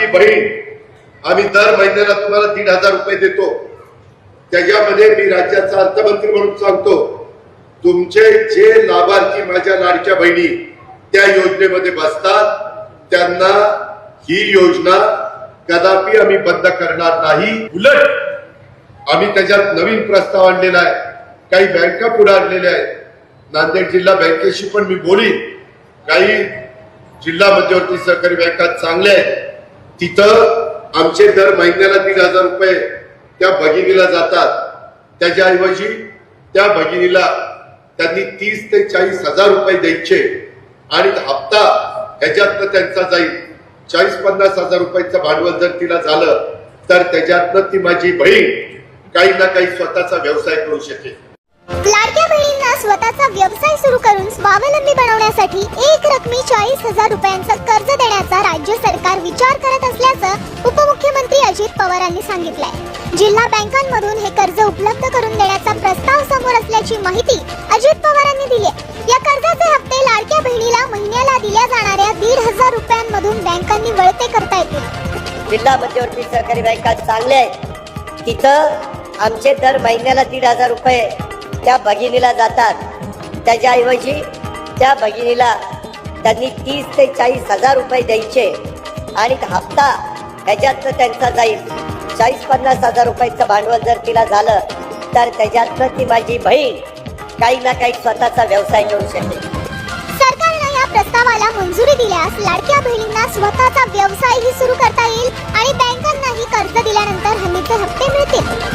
लाडकी बहीण आम्ही दर महिन्याला तुम्हाला दीड हजार रुपये देतो. त्याच्यामध्ये मी राज्याचा अर्थमंत्री म्हणून सांगतो तुमचे जे लाभार्थी माझ्या लाडक्या बहिणी त्या योजनेमध्ये बसतात त्यांना ही योजना कदापि आम्ही बंद करणार नाही. उलट आम्ही त्याच्यात नवीन प्रस्ताव आणलेला आहे काही बँका पुढे आणलेल्या आहेत. नांदेड जिल्हा बँकेशी पण मी बोलीन. काही जिल्हा मध्यवर्ती सहकारी बँका चांगल्या आहेत. तिथं आमचे दर महिन्याला दीड हजार रुपये त्या भगिनीला जातात. त्याच्याऐवजी त्या भगिनीला त्यांनी तीस ते चाळीस हजार रुपये द्यायचे. आणि हप्ता ह्याच्यातनं त्यांचा जाईल. चाळीस पन्नास हजार रुपयाचं भांडवल जर तिला झालं तर त्याच्यातनं ती माझी बहीण काही ना काही स्वतःचा व्यवसाय करू शकेल. लाडक्या बहिणींना स्वतःचा व्यवसाय सुरू करून स्वावलंबी बनवण्यासाठी एक रकमी चाळीस हजार रुपयांचं कर्ज देण्याचा राज्य सरकार विचार करत पवारांनी सांगितलंय. जिल्हा बँकांमधून हे कर्ज उपलब्ध करून देण्याचा प्रस्ताव समोर असल्याची माहिती अजित पवारांनी दिली आहे. या कर्जाचे हप्ते लाडक्या बहिणीला महिन्याला दिल्या जाणाऱ्या दीड हजार रुपयांमधून बँकांनी वळते करता येतील. जिल्हा मध्यवर्ती सहकारी बँका चांगले आहेत तिथं आमचे दर महिन्याला दीड हजार रुपये त्या भगिनीला जातात. त्याच्याऐवजी त्या भगिनीला त्यांनी तीस ते चाळीस हजार रुपये द्यायचे. आणि हप्ता ह्याच्यातनं त्यांचा जाईल. चाळीस पन्नास हजार रुपयाचं भांडवल जर तिला झालं तर त्याच्यातनं ती माझी बहीण काही ना काही स्वतःचा व्यवसाय करू शकेल. सरकारनं या प्रस्तावाला मंजुरी दिल्यास लाडक्या बहिणींना स्वतःचा व्यवसायही सुरू करता येईल आणि बँकांनाही कर्ज दिल्यानंतर हमीचे हप्ते मिळतील.